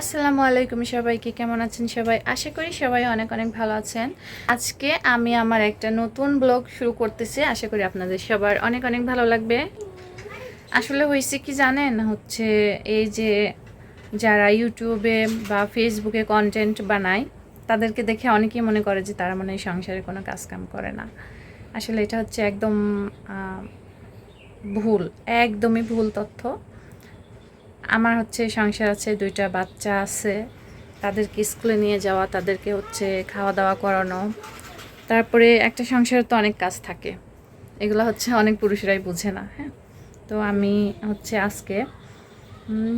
আসসালামু আলাইকুম সবাইকে, কেমন আছেন সবাই? আশা করি সবাই অনেক অনেক ভালো আছেন। আজকে আমি আমার একটা নতুন ব্লগ শুরু করতেছি, আশা করি আপনাদের সবার অনেক অনেক ভালো লাগবে। আসলে হয়েছে কি জানেন? হচ্ছে এই যে যারা ইউটিউবে বা ফেসবুকে কন্টেন্ট বানায়, তাদেরকে দেখে অনেকেই মনে করে যে তারা মনে হয় সংসারে কোনো কাজ কাম করে না। আসলে এটা হচ্ছে একদম ভুল, একদমই ভুল তথ্য। আমার হচ্ছে সংসার আছে দুইটা বাচ্চা আছে তাদেরকে স্কুলে নিয়ে যাওয়া তাদেরকে হচ্ছে খাওয়া দাওয়া করানো। তারপরে একটা সংসারে তো অনেক কাজ থাকে। এগুলো হচ্ছে অনেক পুরুষরাই বুঝে না হ্যাঁ? তো আমি হচ্ছে আজকে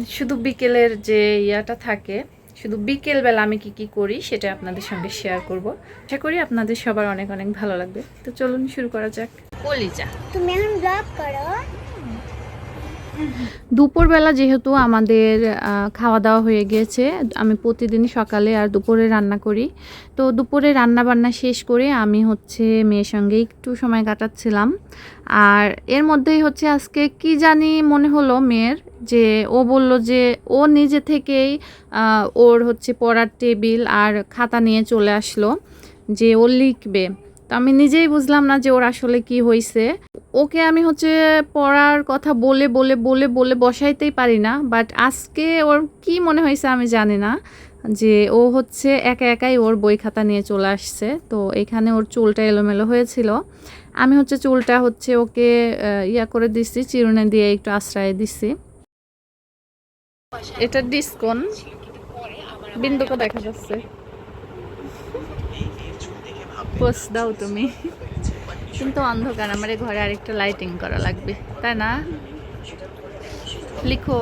শুধু বিকেলের যে ইয়াটা থাকে শুধু বিকেলবেলা আমি কি কি করি সেটা আপনাদের সঙ্গে শেয়ার করব। আশা করি আপনাদের সবার অনেক অনেক ভালো লাগবে। তো চলুন শুরু করা যাক। কলিজা। তুমি এখন ব্লগ করো? দুপুরবেলা যেহেতু আমাদের খাওয়া দাওয়া হয়ে গিয়েছে আমি প্রতিদিন সকালে আর দুপুরে রান্না করি। তো দুপুরে রান্না বান্না শেষ করে আমি হচ্ছে মেয়ের সঙ্গে একটু সময় কাটাচ্ছিলাম। আর এর মধ্যেই হচ্ছে আজকে কি জানি মনে হলো মেয়ের, যে ও বলল যে ও নিজে থেকেই ওর হচ্ছে পড়ার টেবিল আর খাতা নিয়ে চলে আসলো, যে ও লিখবে। তো আমি নিজেই বুঝলাম না যে ওর আসলে কি হয়েছে ওকে আমি হচ্ছে পড়ার কথা বলে বলে বলে বলে বসাইতেই পারি না বাট আজকে ওর কি মনে হয়েছে আমি জানি না, যে ও হচ্ছে একা একাই ওর বই খাতা নিয়ে চলে আসছে, তো এখানে ওর চুলটা এলোমেলো হয়েছিল। আমি হচ্ছে চুলটা হচ্ছে ওকে ইয়া করে দিচ্ছি চিরুনে দিয়ে একটু আশ্রয় দিচ্ছি এটা ডিসকন। বিন্দুকে দেখা যাচ্ছে। পোস্ট দাও তুমি। কিন্তু অন্ধকার, আমার ঘরে আরেকটা লাইটিং করা লাগবে, তাই না? লিখো।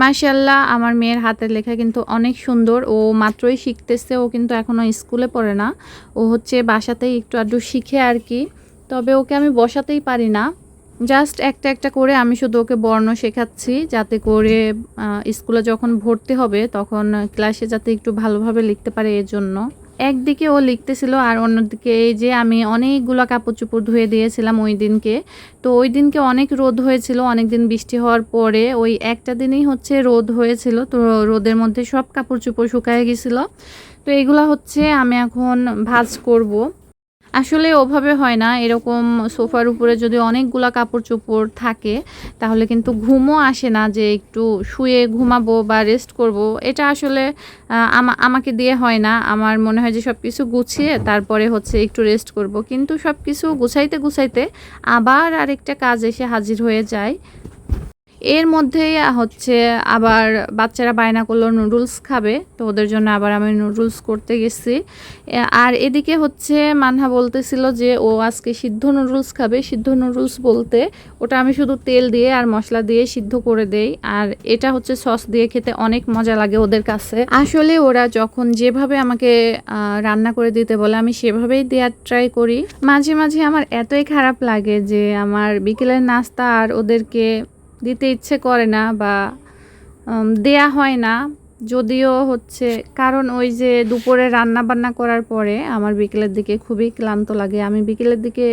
মাশাল্লাহ আমার মেয়ের হাতের লেখা কিন্তু অনেক সুন্দর। ও মাত্রই শিখতেছে, ও কিন্তু এখনও স্কুলে পড়ে না। ও হচ্ছে বাসাতেই একটু আধটু শিখে আর কি। তবে ওকে আমি বসাতেই পারি না। জাস্ট একটা একটা করে আমি শুধু ওকে বর্ণ শেখাচ্ছি যাতে করে স্কুলে যখন ভর্তি হবে তখন ক্লাসে যাতে একটু ভালোভাবে লিখতে পারে এর জন্য। একদিকে ও লিখতেছিল আর অন্যদিকে এই যে আমি অনেকগুলো কাপড় চোপড় ধুয়ে দিয়েছিলাম ওই দিনকে। তো ওই দিনকে অনেক রোদ হয়েছিল অনেক দিন বৃষ্টি হওয়ার পরে ওই একটা দিনেই হচ্ছে রোদ হয়েছিল। তো রোদের মধ্যে সব কাপড় চোপড় শুকায় গেছিল। তো এগুলো হচ্ছে আমি এখন ভাজ করব। আসলে ওভাবে হয় না। এরকম সোফার উপরে যদি অনেকগুলা কাপড় চোপড় থাকে, তাহলে কিন্তু ঘুমও আসে না যে একটু শুয়ে ঘুমাবো বা রেস্ট করব। এটা আসলে আমা- আমাকে দিয়ে হয় না। আমার মনে হয় যে সব কিছু গুছিয়ে তারপরে হচ্ছে একটু রেস্ট করব। কিন্তু সব কিছু গুছাইতে গুছাইতে আবার আরেকটা কাজ এসে হাজির হয়ে যায়। এর মধ্যেই হচ্ছে আবার বাচ্চারা বায়না করল নুডলস খাবে, তো ওদের জন্য আবার আমি নুডলস করতে গেছি। আর এদিকে হচ্ছে মানহা বলতেছিল যে ও আজকে সিদ্ধ নুডলস খাবে। সিদ্ধ নুডলস বলতে ওটা আমি শুধু তেল দিয়ে আর মশলা দিয়ে সিদ্ধ করে দেই, আর এটা হচ্ছে সস দিয়ে খেতে অনেক মজা লাগে ওদের কাছে। আসলে ওরা যখন যেভাবে আমাকে রান্না করে দিতে বলে, আমি সেভাবেই দেওয়ার ট্রাই করি। মাঝে মাঝে আমার এতই খারাপ লাগে যে আমার বিকেলের নাস্তা আর ওদেরকে দিতে ইচ্ছে করে না বা দেয়া হয় না। যদিও হচ্ছে, কারণ ওই যে দুপুরে রান্না বান্না করার পরে আমার বিকেলের দিকে খুবই ক্লান্ত লাগে। আমি বিকেলের দিকে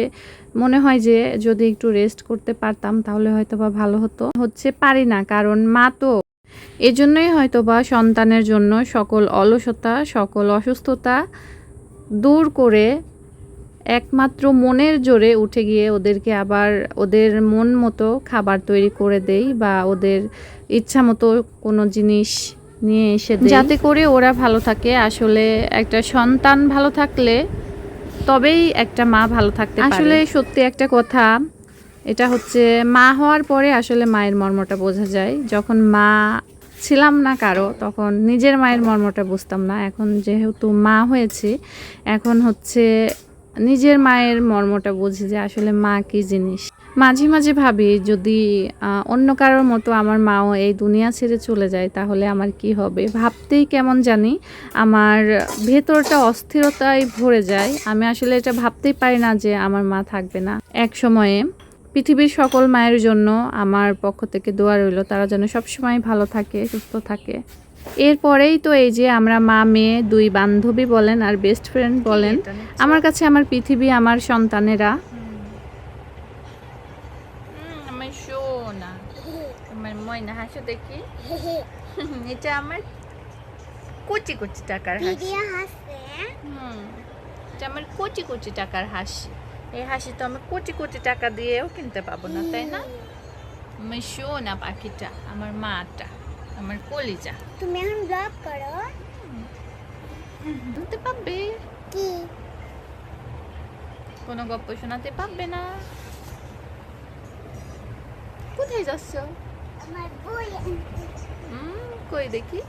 মনে হয় যে, যদি একটু রেস্ট করতে পারতাম তাহলে হয়তো বা ভালো হতো। হচ্ছে পারি না, কারণ মা তো, এজন্যই হয়তো বা সন্তানের জন্য সকল অলসতা, সকল অসুস্থতা দূর করে একমাত্র মনের জোরে উঠে গিয়ে ওদেরকে আবার ওদের মন মতো খাবার তৈরি করে দেই বা ওদের ইচ্ছা মতো কোনো জিনিস নিয়ে এসে যাতে করে ওরা ভালো থাকে। আসলে একটা সন্তান ভালো থাকলে তবেই একটা মা ভালো থাকতে পারে। আসলে সত্যি একটা কথা এটা হচ্ছে মা হওয়ার পরে আসলে মায়ের মর্মটা বোঝা যায়। যখন মা ছিলাম না কারও তখন নিজের মায়ের মর্মটা বুঝতাম না। এখন যেহেতু মা হয়েছি এখন হচ্ছে নিজের মায়ের মর্মটা বুঝি যে আসলে মা কি জিনিস। মাঝে মাঝে ভাবি যদি অন্য কারোর মতো আমার মাও এই দুনিয়া ছেড়ে চলে যায় তাহলে আমার কি হবে? ভাবতেই কেমন জানি আমার ভেতরটা অস্থিরতায় ভরে যায়। আমি আসলে এটা ভাবতেই পারি না যে আমার মা থাকবে না। এক সময়ে পৃথিবীর সকল মায়ের জন্য আমার পক্ষ থেকে দোয়া রইল, তারা যেন সবসময় ভালো থাকে, সুস্থ থাকে। এরপরেই তো এই যে আমরা মা মেয়ে দুই বান্ধবী বলেন আর বেস্ট ফ্রেন্ড বলেন আমার কাছে আমার পৃথিবী আমার সন্তানেরা। ময়না হাসো দেখি। এটা আমার কচি কচি টাকার হাসি। এটা আমার কোটি কোটি টাকার হাসি। এই হাসি তো আমি কোটি কোটি টাকা দিয়েও কিনতে পাবো না তাই না? আমার পাখিটা আমার মাটা। আমার কলিজা। তুমি এখন ব্লগ করো? শুনতে পাবে কি? কোনো গল্প শোনাতে পারবে না। কোথায় যাচ্ছ? আমার বই হুম কই দেখি?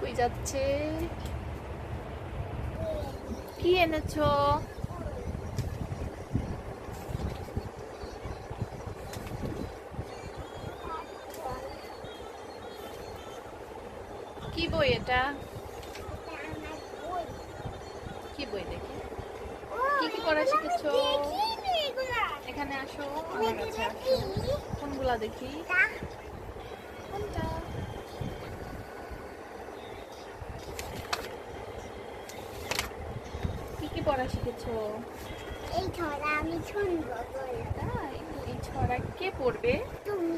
কই যাচ্ছে? কি এনেছো? কি বই এটা? কি বই দেখি? কি কি আমি শিখেছো? এখানে আসো আমার কাছে? কোনগুলা দেখি? কোনটা? কি কি পড়া শিখেছো? এই ছড়া আমি শুনব তাই এই ছড়া কে পড়বে? তুমি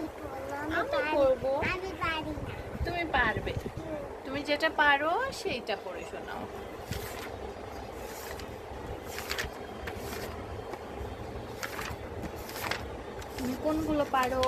আমি পড়ব। আমি পারি না। তুমি পারবে। তুমি যেটা পারো সেইটা পড়ে শোনাও। কোনগুলো পারো?